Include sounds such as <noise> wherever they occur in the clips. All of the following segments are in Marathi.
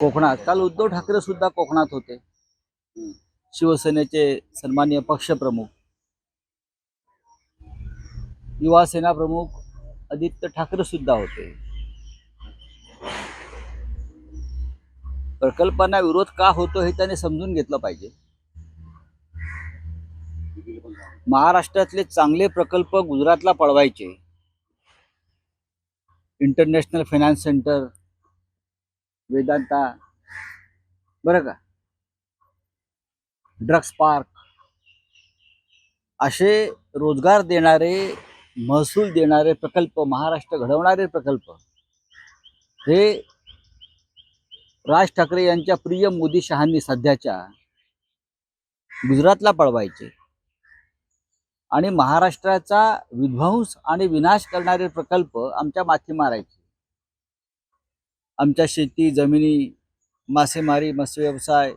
कोकणात. काल उद्धव ठाकरे सुद्धा कोकणात होते. शिवसेनेचे सन्माननीय पक्षप्रमुख. युवा सेना प्रमुख आदित्य ठाकरे सुद्धा होते. प्रकल्पांना विरोध का होतो हे त्याने समजून घेतलं पाहिजे. महाराष्ट्रातले चांगले प्रकल्प गुजरातला पळवायचे. International finance centre Vedanta. बरं का? ड्रग्स पार्क असे रोजगार देणारे महसूल देणारे प्रकल्प महाराष्ट्र घडवणारे प्रकल्प हे राज ठाकरे यांच्या प्रिय मोदी शहांनी सध्याच्या गुजरातला पळवायचे आणि महाराष्ट्राचा विध्वंस आणि विनाश करणारे प्रकल्प आमच्या माथी मारायचे. आमच्या शेती जमिनी मासेमारी मत्स्य व्यवसाय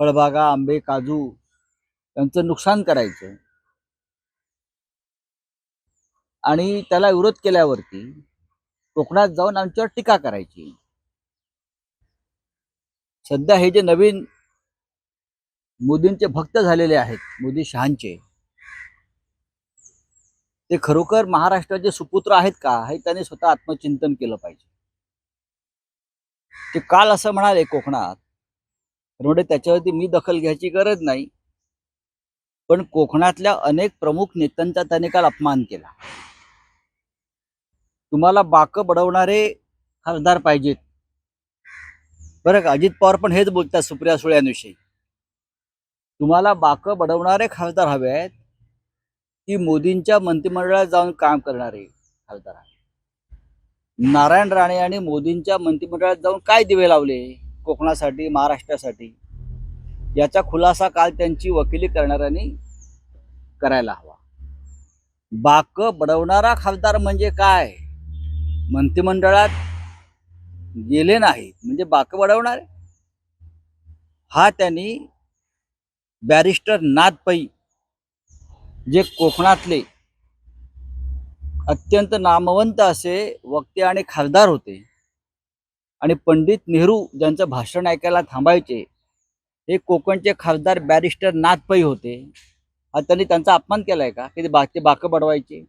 फळबागा आंबे काजू यांचं नुकसान करायचं. आणि त्याला विरोध केल्यावरती कोकणात जाऊन आमच्यावर टीका करायची. सध्या हे जे नवीन मोदींचे भक्त झालेले आहेत मोदी शहांचे ते खरोखर महाराष्ट्राचे सुपुत्र आहेत का हे त्याने स्वतः आत्मचिंतन केलं पाहिजे. ते काल असं म्हणाले कोकणात तर म्हणजे त्याच्यावरती मी दखल घ्यायची गरज नाही. पण कोकणातल्या अनेक प्रमुख नेत्यांचा त्याने काल अपमान केला. तुम्हाला बाक बडवणारे खासदार पाहिजेत. बरं का अजित पवार पण हेच बोलतात सुप्रिया सुळ्यांविषयी तुम्हाला बाक बडवणारे खासदार हवे आहेत की मोदींच्या मंत्रिमंडळात जाऊन काम करणारे खासदार आहेत. नारायण राणे आणि मोदींच्या मंत्रिमंडळात जाऊन काय दिवे लावले? कोकणासाठी महाराष्ट्रासाठी? याचा खुलासा काल त्यांची वकिली करणाऱ्यांनी करायला हवा. बाक बडवणारा खासदार म्हणजे काय? मंत्रिमंडळात गेले नाहीत. म्हणजे बाक बडवणारे? हा त्यांनी बॅरिस्टर नाथ पै जे कोकणातले अत्यंत नामवंत असे वक्ते आणि खासदार होते. आणि पंडित नेहरू ज्यांचं भाषण ऐकायला थांबायचे हे कोकणचे खासदार बॅरिस्टर नाथपै होते. हा त्यांनी त्यांचा अपमान केला आहे का? की ते बा ते बाकं बडवायचे.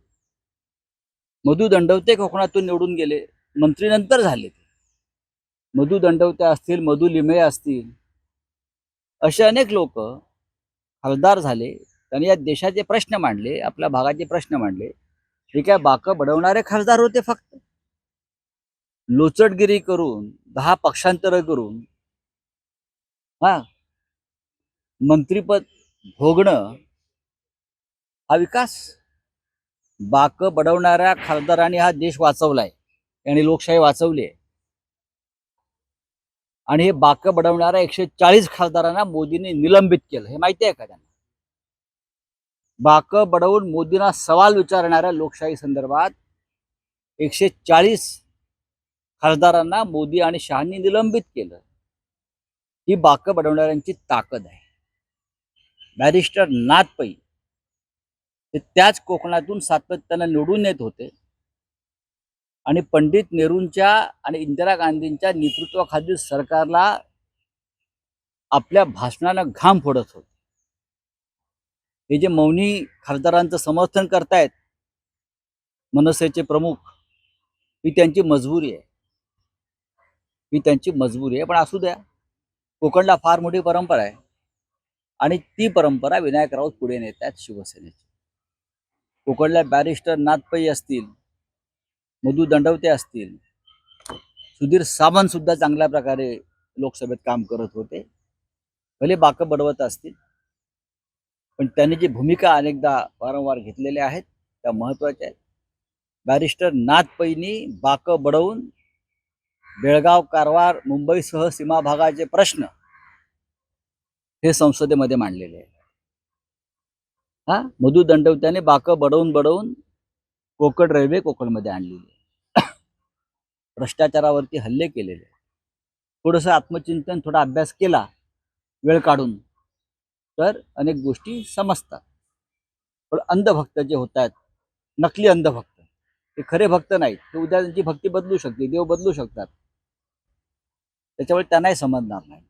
मधु दंडवते कोकणातून निवडून गेले मंत्री नंतर झाले ते. मधु दंडवते असतील मधु लिमये असतील असे अनेक लोक खासदार झाले. त्यांनी या देशाचे प्रश्न मांडले आपल्या भागाचे प्रश्न मांडले. हे काय बाकं बडवणारे खासदार होते फक्त? लोचटगिरी करून दहा पक्षांतर करून हा? मंत्रीपद भोगणं हा विकास? बाक बडवणाऱ्या खासदारांनी हा देश वाचवलाय. आणि लोकशाही वाचवली आहे. आणि हे बाक बडवणाऱ्या एकशे चाळीस खासदारांना मोदींनी निलंबित केलं. हे माहिती आहे का त्यांना? बाकं बडवून मोदींना सवाल विचारणाऱ्या लोकशाही संदर्भात एकशे चाळीस खासदारांना मोदी आणि शहांनी निलंबित केलं. ही बाकं बडवणाऱ्यांची ताकद आहे. बॅरिस्टर नाथ पै ते त्याच कोकणातून सातत्यानं निवडून येत होते. आणि पंडित नेहरूंच्या आणि इंदिरा गांधींच्या नेतृत्वाखालील सरकारला आपल्या भाषणानं घाम फोडत होते. हे जे मौनी खासदारांचं समर्थन करतायत मनसेचे प्रमुख ही त्यांची मजबुरी आहे. ही त्यांची मजबुरी आहे पण असू द्या. कोकणला फार मोठी परंपरा आहे. आणि ती परंपरा विनायक राऊत पुढे नेत आहेत शिवसेनेची. कोकणला बॅरिस्टर नाथपै असतील मधु दंडवते असतील सुधीर सावंत सुद्धा चांगल्या प्रकारे लोकसभेत काम करत होते. भले बाकं बडवत असतील पण त्यांनी जी भूमिका अनेकदा वारंवार घेतलेल्या आहेत त्या महत्त्वाच्या आहेत. बॅरिस्टर नाथपैनी बाकं बडवून बेळगाव कारवार मुंबईसह सीमा भागाचे प्रश्न हे संसदेमध्ये मांडलेले आहेत. हा? मधु दंडवत्याने बाकं बडवून बडवून कोकण रेल्वे कोकणमध्ये आणलेली <coughs> भ्रष्टाचारावरती हल्ले केलेले थोडंसं आत्मचिंतन थोडा अभ्यास केला वेळ काढून तर अनेक गोष्टी समजतात. पण अंधभक्त जे होत आहेत नकली अंधभक्त ते खरे भक्त नाहीत. ते उद्या त्यांची भक्ती बदलू शकते देव बदलू शकतात. त्याच्यामुळे त्यांनाही समजणार नाही.